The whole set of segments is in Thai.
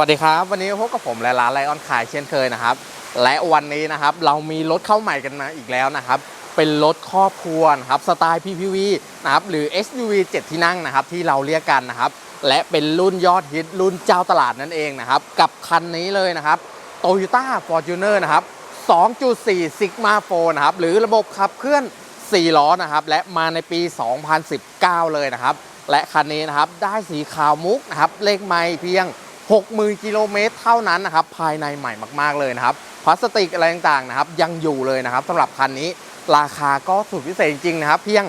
สวัสดีครับ วันนี้พบกับผมและร้านไลออนขายเช่นเคยนะครับ และวันนี้นะครับเรามีรถเข้าใหม่กันมาอีกแล้วนะครับ เป็นรถครอบครัวนะครับสไตล์ PPV นะครับหรือ SUV 7 ที่นั่งนะครับที่เราเรียกกันนะครับ และเป็นรุ่นยอดฮิตรุ่นเจ้าตลาดนั่นเองนะครับ กับคันนี้เลยนะครับ Toyota Fortuner นะครับ 2.4 Sigma 4นะครับหรือระบบขับเคลื่อน 4 ล้อนะครับและมาในปี 2019 เลยนะครับ และคันนี้นะครับได้สีขาวมุกนะครับเลขไม่เพียง 60,000กิโลเมตรเท่านั้นนะครับภายในใหม่มากๆเลยนะครับพลาสติกอะไรต่างๆนะครับยังอยู่เลยนะครับสำหรับคันนี้ราคาก็สุดพิเศษจริงๆนะครับเพียง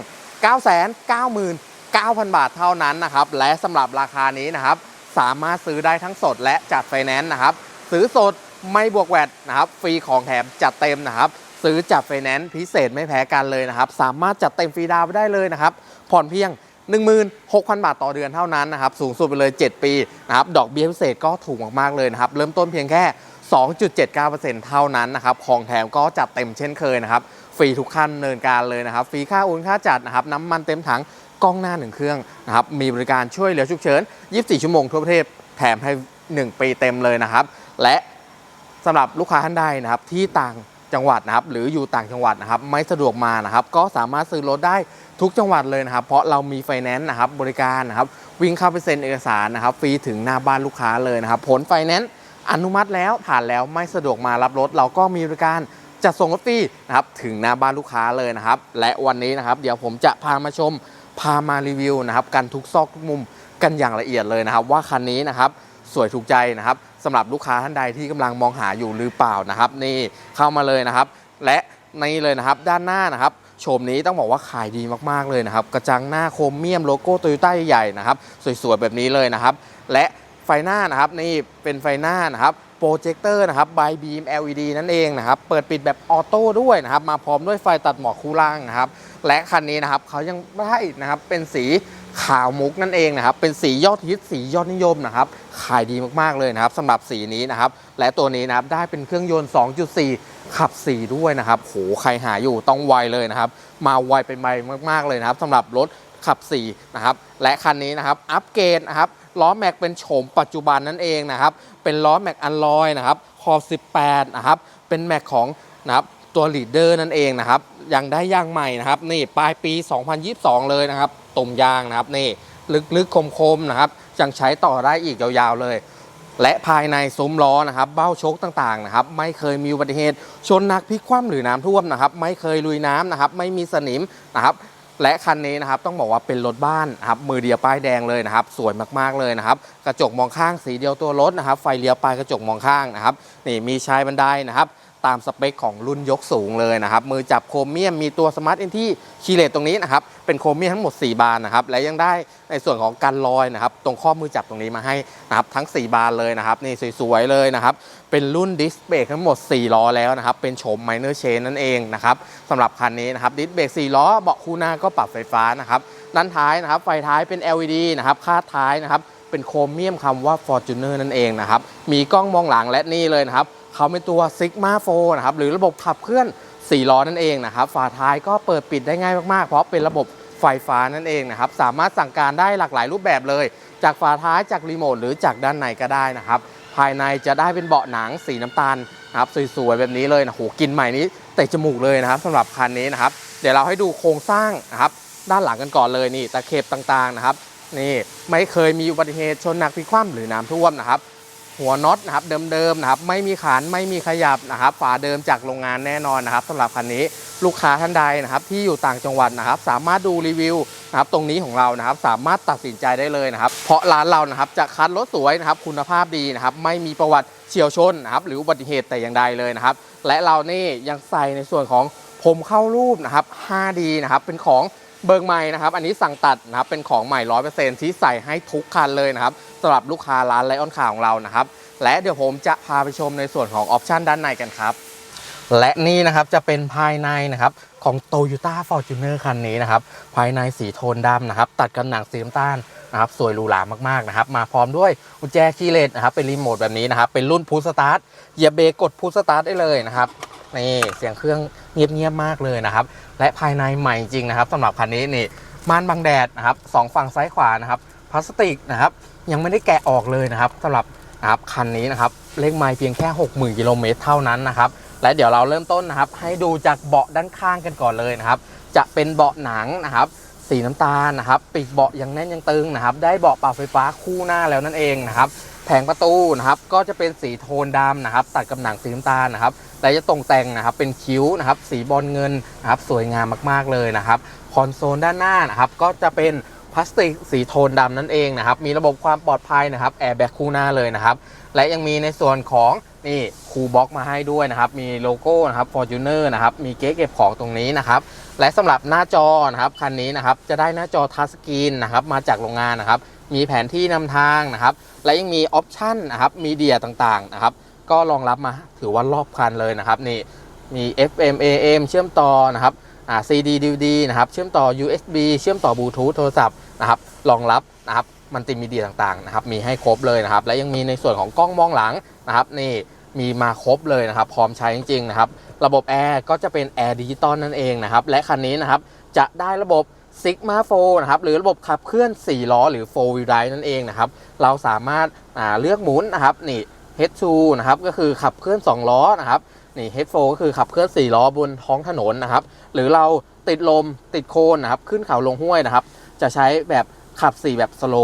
999,000 บาทเท่านั้นนะครับและสำหรับราคานี้นะครับสามารถซื้อได้ทั้งสดและจัดไฟแนนซ์นะครับซื้อสดไม่บวกแวดนะครับฟรีของแถมจัดเต็มนะครับซื้อจัดไฟแนนซ์พิเศษไม่แพ้กันเลยนะครับสามารถจัดเต็มฟรีดาวไปได้เลยนะครับผ่อนเพียง 16,000 บาทต่อเดือนเท่านั้นนะครับ สูงสุดไปเลย 7 ปีนะครับ ดอกเบี้ยพิเศษก็ถูกมากๆเลยนะครับ เริ่มต้นเพียงแค่ 2.79%เท่านั้นนะครับ ของแถมก็จัดเต็มเช่นเคยนะครับ ฟรีทุกขั้นเนินการเลยนะครับ ฟรีค่าโอนค่าจัดนะครับ น้ำมันเต็มถัง กล้องหน้าหนึ่งเครื่องนะครับ มีบริการช่วยเหลือฉุกเฉิน 24 ชั่วโมงทั่วประเทศ แถมให้ 1 ปีเต็มเลยนะครับ และสำหรับลูกค้าท่านใดนะครับที่ต่างจังหวัดนะครับหรืออยู่ต่างจังหวัดนะครับไม่สะดวกมานะครับก็สามารถซื้อรถได้ ทุกจังหวัดเลยนะครับ เพราะเรามีไฟแนนซ์นะครับบริการนะครับวิ่งเข้าไปเซ็นเอกสารนะครับฟรีถึงหน้าบ้านลูกค้าเลยนะครับผลไฟแนนซ์อนุมัติแล้วผ่านแล้วไม่สะดวกมารับรถ เราก็มีบริการจัดส่งรถฟรีนะครับถึงหน้าบ้านลูกค้าเลยนะครับ และวันนี้นะครับ เดี๋ยวผมจะพามาชมพามารีวิวนะครับกันทุกซอกทุกมุมกันอย่างละเอียดเลยนะครับ ว่าคันนี้นะครับสวยถูกใจนะครับสำหรับลูกค้าท่านใดที่กำลังมองหาอยู่หรือเปล่านะครับ นี่เข้ามาเลยนะครับ และนี่เลยนะครับด้านหน้านะครับ โฉมนี้ต้องบอกว่าขายดีมากๆเลยนะครับ กระจังหน้าโครเมียมโลโก้โตโยต้าใหญ่ๆนะครับ สวยๆ แบบนี้เลยนะครับ และไฟหน้านะครับนี่เป็นไฟหน้านะครับ โปรเจคเตอร์นะครับบายบีม LED นั่นเองนะครับ เปิดปิดแบบออโต้ด้วยนะครับ มาพร้อมด้วยไฟตัดหมอกคู่ล่างนะครับ และคันนี้นะครับเขายังได้นะครับเป็นสีขาวมุกนั่นเองนะครับ เป็นสียอดฮิตสียอดนิยมนะครับ ขายดีมากๆเลยนะครับสำหรับสีนี้นะครับ และตัวนี้นะครับได้เป็นเครื่องยนต์ 2.4 ขับ 4 ด้วยนะครับโหใครหาอยู่ต้องไวเลยนะครับ มาไวเป็นไวมากๆเลยนะครับสำหรับรถขับ4นะครับ และคันนี้นะครับ อัปเกรดนะครับ ล้อแม็กเป็นโฉมปัจจุบันนั่นเองนะครับเป็นล้อแม็กอันลอยนะครับคอ18นะครับเป็นแม็กของนะครับตัวลีดเดอร์นั่นเองนะครับยังได้ยางใหม่นะครับนี่ปลายปี 2022 เลยนะครับตุ่มยางนะครับนี่ลึกๆคมๆนะครับยังใช้ต่อได้อีกยาวๆเลย และภายในซุ้มล้อนะครับ เบ้าชคต่างๆนะครับ ไม่เคยมีอุบัติเหตุชนหนักพิกคว่ำหรือน้ำท่วมนะครับ ไม่เคยลุยน้ำนะครับ ไม่มีสนิมนะครับ และคันนี้นะครับต้องบอกว่าเป็นรถบ้านนะครับมือเดียวป้ายแดงเลยนะครับสวยมากๆเลยนะครับกระจกมองข้างสีเดียวตัวรถนะครับไฟเลี้ยวปลายกระจกมองข้างนะครับนี่มีชายบันไดนะครับ ตามสเปคของรุ่นยกสูงเลยนะครับ มือจับโครเมียมมีตัวสมาร์ทเอนที่คีเลตตรงนี้นะครับ เป็นโครเมียมทั้งหมด 4 บานนะครับ และยังได้ในส่วนของการลอยนะครับ ตรงข้อมือจับตรงนี้มาให้นะครับ ทั้ง 4 บานเลยนะครับ นี่สวยๆเลยนะครับ เป็นรุ่นดิสเบรกทั้งหมด 4 ล้อแล้วนะครับ เป็นโฉมไมเนอร์เชนนั่นเองนะครับสำหรับคันนี้นะครับ ดิสเบรก4ล้อ เบาะคู่หน้าก็ปรับไฟฟ้านะครับ ด้านท้ายนะครับ ไฟท้ายเป็น LED นะครับ คาดท้ายนะครับ เป็นโครเมียมคำว่า Fortuner นั่นเองนะครับ มีกล้องมองหลังและนี่เลยนะครับ เขาเป็นตัว Sigma 4นะครับหรือระบบขับเคลื่อน4ล้อนั่นเองนะครับฝาท้ายก็เปิดปิดได้ง่ายมากๆ เพราะเป็นระบบไฟฟ้านั่นเองนะครับสามารถสั่งการได้หลากหลายรูปแบบเลย จากฝาท้ายจากรีโมทหรือจากด้านในก็ได้นะครับภายในจะได้เป็นเบาะหนังสีน้ำตาลนะครับสวยๆแบบนี้เลยนะโหกินใหม่นี้เตะจมูกเลยนะครับสำหรับคันนี้นะครับ เดี๋ยวเราให้ดูโครงสร้างนะครับด้านหลังกันก่อนเลยนี่ตะเข็บต่างๆนะครับนี่ไม่เคยมีอุบัติเหตุชนหนักพิกคว่ำหรือน้ำท่วมนะครับ หัวน็อตนะครับเดิมๆนะครับไม่มีขันไม่มีขยับนะครับฝาเดิมจากโรงงานแน่นอนนะครับสำหรับคันนี้ลูกค้าท่านใดนะครับที่อยู่ต่างจังหวัดนะครับ สามารถดูรีวิวนะครับตรงนี้ของเรานะครับสามารถตัดสินใจได้เลยนะครับ เพราะร้านเรานะครับจะคัดรถสวยนะครับคุณภาพดีนะครับไม่มีประวัติเฉียวชนนะครับหรืออุบัติเหตุแต่อย่างใดเลยนะครับ และเรานี่ยังใส่ในส่วนของผมเข้ารูปนะครับ 5D นะครับเป็นของเบิร์กใหม่นะครับ อันนี้สั่งตัดนะครับเป็นของใหม่ร้อยเปอร์เซ็นต์ที่ใส่ให้ทุกคันเลยนะครับ สำหรับลูกค้าร้านไลออนขาของเรานะครับ และเดี๋ยวผมจะพาไปชมในส่วนของออปชันด้านในกันครับ และนี่นะครับจะเป็นภายในนะครับของ Toyota Fortuner คันนี้นะครับภายในสีโทนดำนะครับ ตัดกับหนังสีน้ำตาลนะครับสวยหรูหรามากๆนะครับ มาพร้อมด้วยกุญแจคีย์เลสนะครับเป็นรีโมทแบบนี้นะครับ เป็นรุ่นพุชสตาร์ทเหยียบเบรกกดพุชสตาร์ทได้เลยนะครับนี่เสียงเครื่องเงียบๆมากเลยนะครับ และภายในใหม่จริงนะครับสำหรับคันนี้นี่ม่านบังแดดนะครับสองฝั่งซ้ายขวานะครับ พลาสติกนะครับยังไม่ได้แกะออกเลยนะครับสำหรับนะครับคันนี้นะครับเลขไมล์เพียงแค่ 60,000กิโลเมตรเท่านั้นนะครับและเดี๋ยวเราเริ่มต้นนะครับ ให้ดูจากเบาะด้านข้างกันก่อนเลยนะครับ จะเป็นเบาะหนังนะครับ สีน้ำตาลนะครับปีกเบาะยังแน่นยังตึงนะครับ ได้เบาะปรับไฟฟ้าคู่หน้าแล้วนั่นเองนะครับแผงประตูนะครับก็จะเป็นสีโทนดำนะครับ ตัดกับหนังสีน้ำตาลนะครับและจะตรงแต่งนะครับเป็นคิ้วนะครับ สีบอลเงินนะครับสวยงามมากๆเลยนะครับคอนโซลด้านหน้านะครับ ก็จะเป็น พลาสติกสีโทนดำนั่นเองนะครับ มีระบบความปลอดภัยนะครับแอร์แบ็กคู่หน้าเลยนะครับ และยังมีในส่วนของนี่คูบ็อกมาให้ด้วยนะครับ มีโลโก้นะครับ Fortuner นะครับ มีเก๊เก็บของตรงนี้นะครับ และสำหรับหน้าจอนะครับคันนี้นะครับ จะได้หน้าจอทัชสกรีนนะครับมาจากโรงงานนะครับ มีแผนที่นำทางนะครับ และยังมีออปชันนะครับมีเดียต่างๆนะครับ ก็รองรับมาถือว่ารอบคันเลยนะครับนี่มี FM AM เชื่อมต่อนะครับ CD DVD นะครับเชื่อมต่อ USB เชื่อมต่อบลูทูธโทรศัพท์นะครับรองรับนะครับมัลติมีเดียต่างๆนะครับมีให้ครบเลยนะครับและยังมีในส่วนของกล้องมองหลังนะครับนี่มีมาครบเลยนะครับพร้อมใช้จริงๆนะครับระบบแอร์ก็จะเป็นแอร์ดิจิตอลนั่นเองนะครับและคันนี้นะครับจะได้ระบบ Sigma 4นะครับหรือระบบขับเคลื่อน 4 ล้อหรือ 4 wheel drive นั่นเองนะครับเราสามารถอ่าเลือกหมุนนะครับนี่ H2 นะครับก็คือขับเคลื่อน 2 ล้อนะครับ นี่ H4 ก็คือขับเคลื่อน4ล้อบนท้องถนนนะครับ หรือเราติดลมติดโคนนะครับ ขึ้นเขาลงห้วยนะครับ จะใช้แบบขับ 4 แบบสโล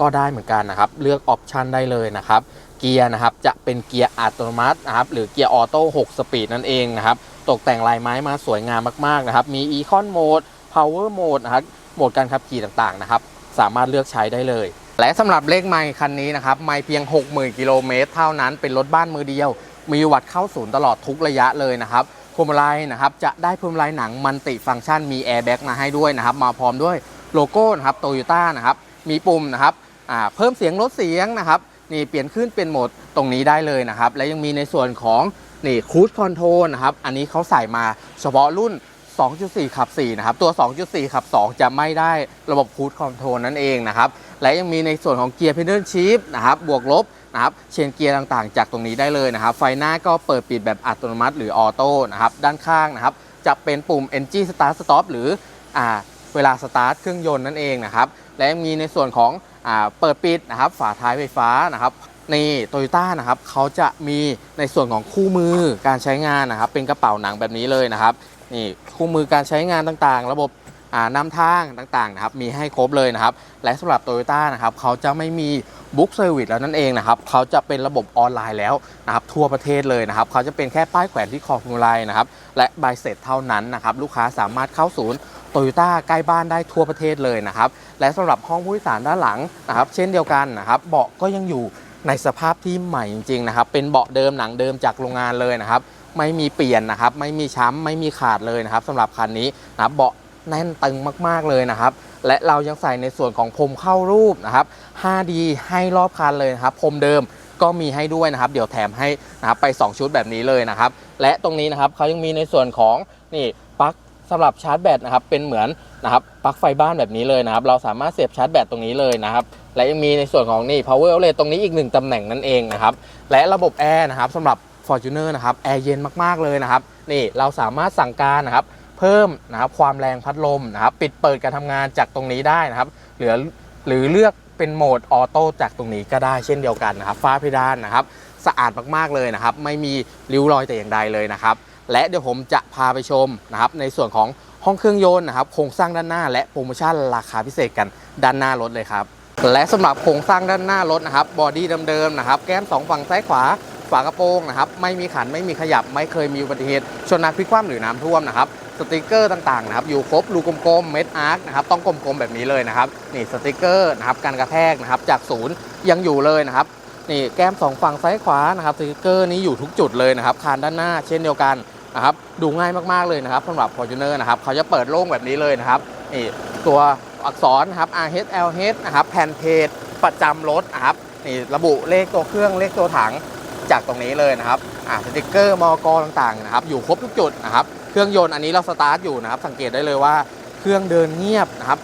ก็ได้เหมือนกันนะครับ เลือกออปชันได้เลยนะครับ เกียร์นะครับจะเป็นเกียร์อัตโนมัตินะครับหรือเกียร์ออโต้6สปีดนั่นเองนะครับ ตกแต่งลายไม้มาสวยงามมากๆนะครับ มี Econ Mode Power Mode นะครับโหมดการขับขี่ต่างๆนะครับ สามารถเลือกใช้ได้เลย และสำหรับเลขไมค์คันนี้นะครับ ไม่เพียง 60,000 กิโลเมตรเท่านั้นเป็นรถบ้านมือเดียว มีวัดเข้าศูนย์ตลอดทุกระยะเลยนะครับพวงมาลัยนะครับจะได้พวงมาลัยหนังมันติฟังก์ชันมีแอร์แบ็กมาให้ด้วยนะครับ มาพร้อมด้วยโลโก้นะครับโตโยต้านะครับมีปุ่มนะครับเพิ่มเสียงลดเสียงนะครับนี่เปลี่ยนขึ้นเป็นโหมดตรงนี้ได้เลยนะครับ และยังมีในส่วนของนี่คูดคอนโทรลนะครับ อันนี้เขาใส่มาเฉพาะรุ่น 2.4 ขับ 4 นะครับ ตัว 2.4 ขับ 2 จะไม่ได้ระบบคูดคอนโทรลนั่นเองนะครับ และยังมีในส่วนของเกียร์เพดเดิลชีฟนะครับ บวกลบ นะครับเชนเกียร์ต่างๆ จากตรงนี้ได้เลยนะครับ ไฟหน้าก็เปิดปิดแบบอัตโนมัติหรือออโต้นะครับด้านข้างนะครับจะเป็นปุ่ม Engine Start Stop หรืออเวลาสตาร์ทเครื่องยนต์นั่นเองนะครับและยังมีในส่วนของอเปิดปิดนะครับฝาท้ายไฟฟ้านะครับนี่โตโยต้านะครับเขาจะมีในส่วนของคู่มือการใช้งานนะครับ เป็นกระเป๋าหนังแบบนี้เลยนะครับนี่คู่มือการใช้งานต่างๆ ระบบนำทางต่างๆนะครับมีให้ครบเลยนะครับ และสำหรับโตโยต้านะครับเขาจะไม่มี บุ๊กเซอร์วิสแล้วนั่นเองนะครับเขาจะเป็นระบบออนไลน์แล้วนะครับทั่วประเทศเลยนะครับเขาจะเป็นแค่ป้ายแขวนที่คอพวงมาลัยนะครับและใบเสร็จเท่านั้นนะครับลูกค้าสามารถเข้าศูนย์โตโยต้าใกล้บ้านได้ทั่วประเทศเลยนะครับและสำหรับห้องผู้โดยสารด้านหลังนะครับเช่นเดียวกันนะครับเบาะก็ยังอยู่ในสภาพที่ใหม่จริงๆนะครับเป็นเบาะเดิมหนังเดิมจากโรงงานเลยนะครับไม่มีเปลี่ยนนะครับไม่มีช้ำไม่มีขาดเลยนะครับสำหรับคันนี้นะครับเบาะแน่นตึงมากๆเลยนะครับ และเรายังใส่ในส่วนของพรมเข้ารูปนะครับ 5D ให้รอบคันเลยนะครับพรมเดิมก็มีให้ด้วยนะครับ เดี๋ยวแถมให้นะครับไป 2 ชุดแบบนี้เลยนะครับ และตรงนี้นะครับเขายังมีในส่วนของนี่ปลั๊กสำหรับชาร์จแบตนะครับเป็นเหมือนนะครับปลั๊กไฟบ้านแบบนี้เลยนะครับ เราสามารถเสียบชาร์จแบตตรงนี้เลยนะครับ และยังมีในส่วนของนี่ power outlet ตรงนี้อีกหนึ่งตำแหน่งนั่นเองนะครับ และระบบแอร์นะครับสำหรับ Fortuner นะครับแอร์เย็นมากๆเลยนะครับนี่เราสามารถสั่งการนะครับ เพิ่มนะครับความแรงพัดลมนะครับปิดเปิดการทำงานจากตรงนี้ได้นะครับหลือหรือเลือกเป็นโหมดออโต้จากตรงนี้ก็ได้เช่นเดียวกันนะครับฟ้าเพดานนะครับสะอาดมากๆเลยนะครับ ไม่มีริ้วรอยแต่อย่างใดเลยนะครับ และเดี๋ยวผมจะพาไปชมนะครับในส่วนของห้องเครื่องยนต์นะครับโครงสร้างด้านหน้า และโปรโมชั่นราคาพิเศษกันด้านหน้ารถเลยครับและสำหรับโครงสร้างด้านหน้ารถนะครับบอดี้เดิมๆนะครับแก้มสองฝั่งซ้ายขวาฝากระโปรงนะครับไม่มีขันไม่มีขยับไม่เคยมีอุบัติเหตุชนนักพลิกคว่ำหรือน้ำท่วมนะครับ สติกเกอร์ต่างๆนะครับอยู่ครบรูกลมๆเม็ดอาร์คนะครับต้องกลมๆแบบนี้เลยนะครับนี่สติกเกอร์นะครับการกระแทกนะครับจากศูนย์ยังอยู่เลยนะครับนี่แก้มสองฝั่งซ้ายขวานะครับสติกเกอร์นี้อยู่ทุกจุดเลยนะครับคานด้านหน้าเช่นเดียวกันนะครับดูง่ายมากๆเลยนะครับสำหรับ Fortuner นะครับเขาจะเปิดโล่งแบบนี้เลยนะครับนี่ตัวอักษรนะครับ RH LH นะครับแผ่นเพจประจำรถนะครับนี่ระบุเลขตัวเครื่องเลขตัวถังจากตรงนี้เลยนะครับอ่าสติกเกอร์มอกต่างๆนะครับอยู่ครบทุกจุดนะครับ เครื่องยนต์อันนี้เราสตาร์ทอยู่นะครับ สังเกตได้เลยว่าเครื่องเดินเงียบนะครับ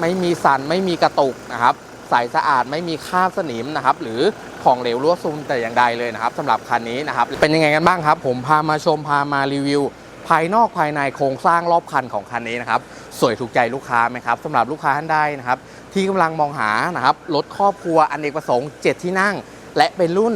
ไม่มีสั่นไม่มีกระตุกนะครับใสสะอาดไม่มีคราบสนิมนะครับ หรือของเหลวรั่วซึมแต่อย่างใดเลยนะครับสำหรับคันนี้นะครับ เป็นยังไงกันบ้างครับ ผมพามาชมพามารีวิว ภายนอกภายในโครงสร้างรอบคันของคันนี้นะครับ สวยถูกใจลูกค้าไหมครับสำหรับลูกค้าท่านใดนะครับ ที่กำลังมองหานะครับรถครอบครัวอเนกประสงค์ 7 ที่นั่ง และเป็นรุ่น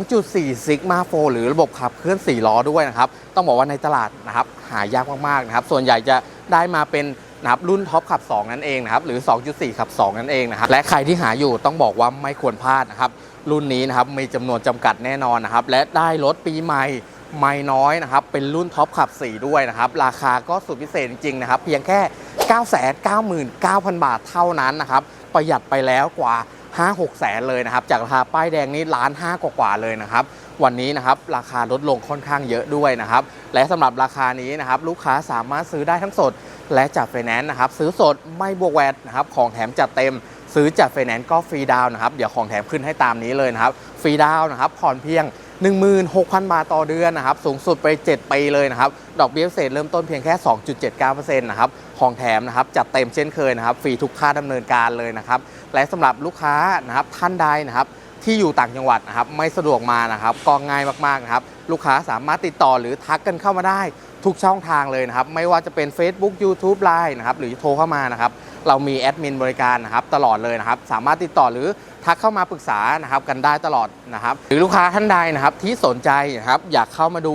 2.4 Sigma 4หรือระบบขับเคลื่อน 4 ล้อด้วยนะครับ ต้องบอกว่าในตลาดนะครับหายากมากๆนะครับ ส่วนใหญ่จะได้มาเป็นนะครับรุ่นท็อปขับ 2 นั่นเองนะครับ หรือ 2.4 ขับ 2 นั่นเองนะครับ และใครที่หาอยู่ต้องบอกว่าไม่ควรพลาดนะครับ รุ่นนี้นะครับมีจำนวนจำกัดแน่นอนนะครับ และได้รถปีใหม่ไม่น้อยนะครับ เป็นรุ่นท็อปขับ 4 ด้วยนะครับ ราคาก็สุดพิเศษจริงๆนะครับ เพียงแค่ 999,000 บาทเท่านั้นนะครับ ประหยัดไปแล้วกว่า 5 6แสนเลยนะครับ จากราคาป้ายแดงนี้ล้านห้ากว่าเลยนะครับ วันนี้นะครับราคาลดลงค่อนข้างเยอะด้วยนะครับ และสำหรับราคานี้นะครับลูกค้าสามารถซื้อได้ทั้งสด และจัดไฟแนนซ์นะครับ ซื้อสดไม่บวกแวดนะครับของแถมจัดเต็มซื้อจัดไฟแนนซ์ก็ฟรีดาวนะครับเดี๋ยวของแถมขึ้นให้ตามนี้เลยนะครับฟรีดาวน์นะครับผ่อนเพียง 16,000 บาทต่อเดือนนะครับสูงสุดไป 7 ปีเลยนะครับดอกเบี้ยเศษเริ่มต้นเพียงแค่ 2.79%นะครับของแถมนะครับจัดเต็มเช่นเคยนะครับฟรีทุกค่าดำเนินการเลยนะครับและสำหรับลูกค้านะครับท่านใดนะครับที่อยู่ต่างจังหวัดนะครับไม่สะดวกมานะครับก็ง่ายมากๆนะครับลูกค้าสามารถติดต่อหรือทักกันเข้ามาได้ทุกช่องทางเลยนะครับไม่ว่าจะเป็น Facebook YouTube Line นะครับหรือโทรเข้ามานะครับ เรามีแอดมินบริการนะครับตลอดเลยนะครับ สามารถติดต่อหรือทักเข้ามาปรึกษานะครับกันได้ตลอดนะครับ หรือลูกค้าท่านใดนะครับที่สนใจนะครับอยากเข้ามาดู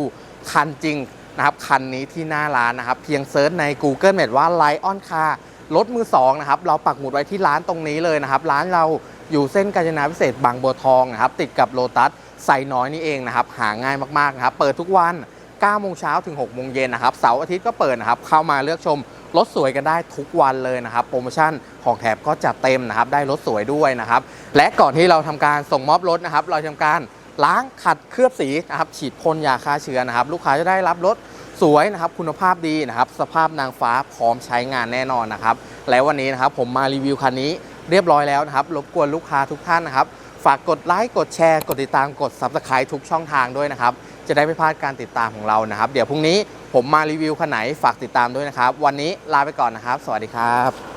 คันจริงนะครับคันนี้ที่หน้าร้านนะครับ เพียงเซิร์ชใน Google Map ว่า Lion Car รถมือสองนะครับเราปักหมุดไว้ที่ร้านตรงนี้เลยนะครับ ร้านเราอยู่เส้นกาญจนาพิเศษบางบัวทองนะครับติดกับโลตัสไซน้อยนี่เองนะครับหาง่ายมากๆนะครับเปิดทุกวัน 9โมงเช้าถึง6โมงเย็นนะครับเสาร์อาทิตย์ก็เปิดนะครับเข้ามาเลือกชมรถสวยกันได้ทุกวันเลยนะครับ โปรโมชั่นของแถบก็จัดเต็มนะครับ ได้รถสวยด้วยนะครับ และก่อนที่เราทำการส่งมอบรถนะครับ เราทำการล้างขัดเคลือบสีนะครับ ฉีดพ่นยาฆ่าเชื้อนะครับ ลูกค้าจะได้รับรถสวยนะครับ คุณภาพดีนะครับ สภาพนางฟ้าพร้อมใช้งานแน่นอนนะครับ และวันนี้นะครับผมมารีวิวคันนี้เรียบร้อยแล้วนะครับ รบกวนลูกค้าทุกท่านนะครับ ฝากกดไลค์กดแชร์ กดติดตามกด Subscribe ทุกช่องทางด้วยนะครับ จะได้ไม่พลาดการติดตามของเรานะครับ เดี๋ยวพรุ่งนี้ผมมารีวิวคันไหนฝากติดตามด้วยนะครับ วันนี้ลาไปก่อนนะครับ สวัสดีครับ